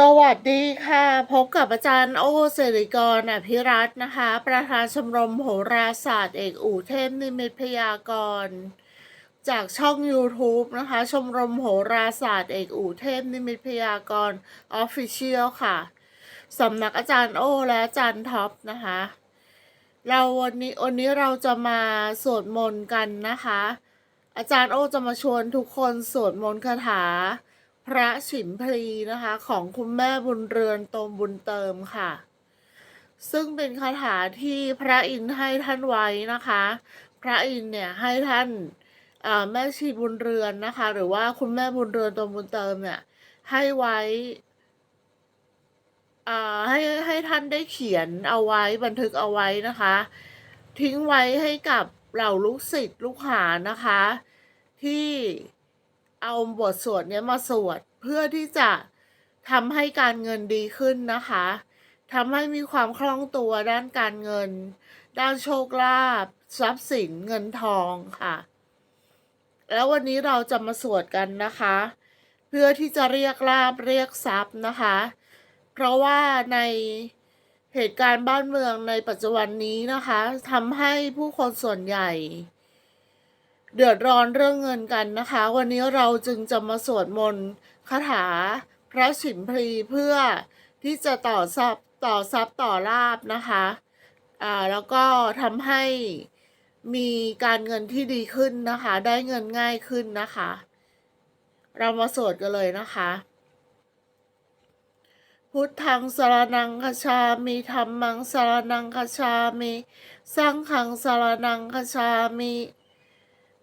สวัสดีค่ะ พบกับอาจารย์โอเสริกรอภิรัตน์นะคะ ประธานชมรมโหราศาสตร์เอกอู่เทพนิมิตพยากรณ์จากช่อง YouTube นะคะ ชมรมโหราศาสตร์เอกอู่เทพนิมิตพยากรณ์ออฟฟิเชียลค่ะสำนักอาจารย์โอและอาจารย์ท็อปนะคะ เราวันนี้วันนี้เราจะมาสวดมนต์กันนะคะ อาจารย์โอจะมาชวนทุกคนสวดมนต์คาถา พระฉิมพลีนะคะ ของคุณแม่บุญเรือนตมบุญเติมค่ะ ซึ่งเป็นคาถาที่พระอินทร์ให้ท่านไว้นะคะ พระอินทร์เนี่ยให้ท่านาแม่ชีบุญเรือนนะคะ หรือว่าคุณแม่บุญเรือนตมบุญเติมเนี่ยให้ไว้ให้ให้ท่านได้เขียนเอาไว้บันทึกเอาไว้นะคะ ทิ้งไว้ให้กับเหล่าลูกศิษย์ลูกหานะคะ ที่ เอาบทสวดเนี้ยมาสวดเพื่อที่จะทำให้การเงินดีขึ้นนะคะทำให้มีความคล่องตัวด้านการเงิน ด้านโชคลาภทรัพย์สินเงินทองค่ะ แล้ววันนี้เราจะมาสวดกันนะคะ เพื่อที่จะเรียกลาบเรียกทรัพย์นะคะ เพราะว่าในเหตุการณ์บ้านเมืองในปัจจุบันนี้นะคะทำให้ผู้คนส่วนใหญ่ เดือดร้อนเรื่องเงินกันนะคะ วันนี้เราจึงจะมาสวดมนต์คาถา พระฉิมพลีเพื่อที่จะต่อทรัพย์ต่อทรัพย์ต่อลาบนะคะอ่าแล้วก็ทำให้มีการเงินที่ดีขึ้นนะคะ ได้เงินง่ายขึ้นนะคะ เรามาสวดกันเลยนะคะ พุทธังสรนังคชามิธรรมังสรนังคชามิสังฆังสรนังคชามิ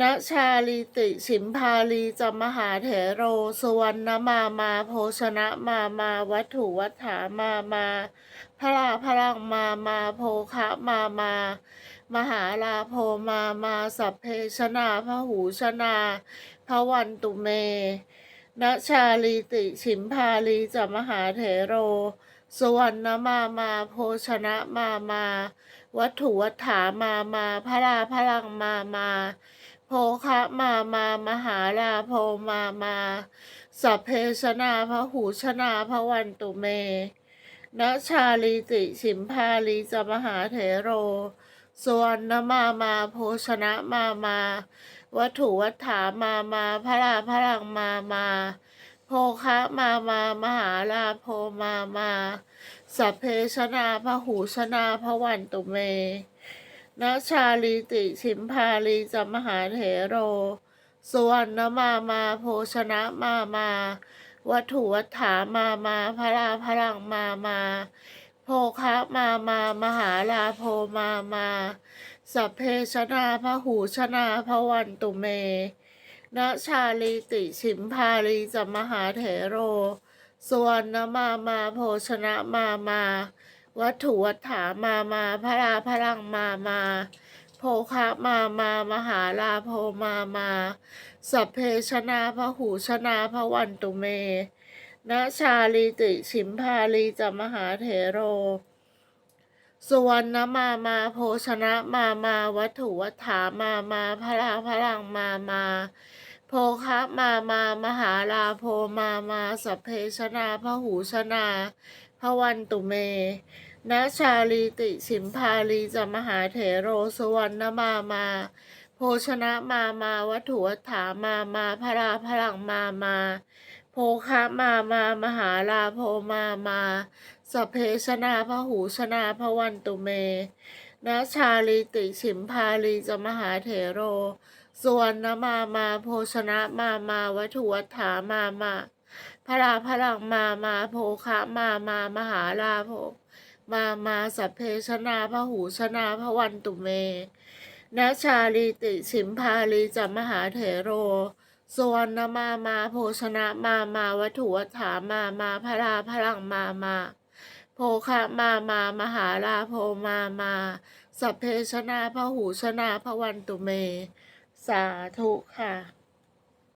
ณชาลีติฉิมพาลีจมหาเถโรสวรรณมามาโภชนะมามาวัตถุวัฏฐามามาพระลาพลังมามาโภคะมามา มหาลาโพมามาสัพเพชนาพหูชนาพระวันตุเมณชาลีติฉิมพาลีจมหาเถโรสวรรณมามาโภชนะมามา วัตถุวัฏฐามามาพระลาพลังมามา โภคะมามามหาลาโพมามาสัพเพชนาพระหูชนาพระวันตุเมณชาลีติฉิมพาลีจมหาเถโรสวรรณมามาโภชนะมามา วัตถุวัฏฐามามาพระลาพลังมามา โภคะมามามหาลาโพมามาสัพเพชนาพระหูชนาพระวันตุเม ณชาลีติชิมพาลีจมหาเถโร สุวรรณมามาโภชนะมามา วัตถุวัฏฐามามาพระลาพลังมามา โภคะมามามหาลาโพมามาสัพเพชนาพระหูชนาพระวันตุเมณชาลีติชิมพาลีจมหาเถโร สุวรรณมามาโภชนะมามา วัตถุวัฏฐามามาพระลาพลังมามาโภคะมามามหาลาโพมามาสัพเพชนาพระหูชนาพระวันตุเมณชาลีติฉิมพาลีจมหาเถโร สุวรรณมามาโภชนะมามาวัตถุวัฏฐามามาพระลาพลังมามาโภคะมามามหาลาโพมามาสัพเพชนาพระหูชนา พระวันตุเมณชาลีติฉิมพาลีจะมหาเถโรสวรรณมามา โภชนะมามาวัตถุวัฏฐามามาพระลาพลังมามาโภคะมามามหาลาโพมามาสัพเพชนาพระหูชนาพระวันตุเมณชาลีติฉิมพาลีจะมหาเถโรสวรรณมามาโภชนะมามาวัตถุวัฏฐามามา พระลาพลังมามาโภคะมามา มหาลาโพมามาสัพเพชนาพระหูชนาพระวันตุเมณชาลีติฉิมพาลีจมหาเถโรสวรรณมามาโภชนะมามาวัตถุวัฏฐามามาพระลาพลังมามาโภคะมามามหาลาโพมามาสัพเพชนาพระหูชนาพระวันตุเม สาธุค่ะ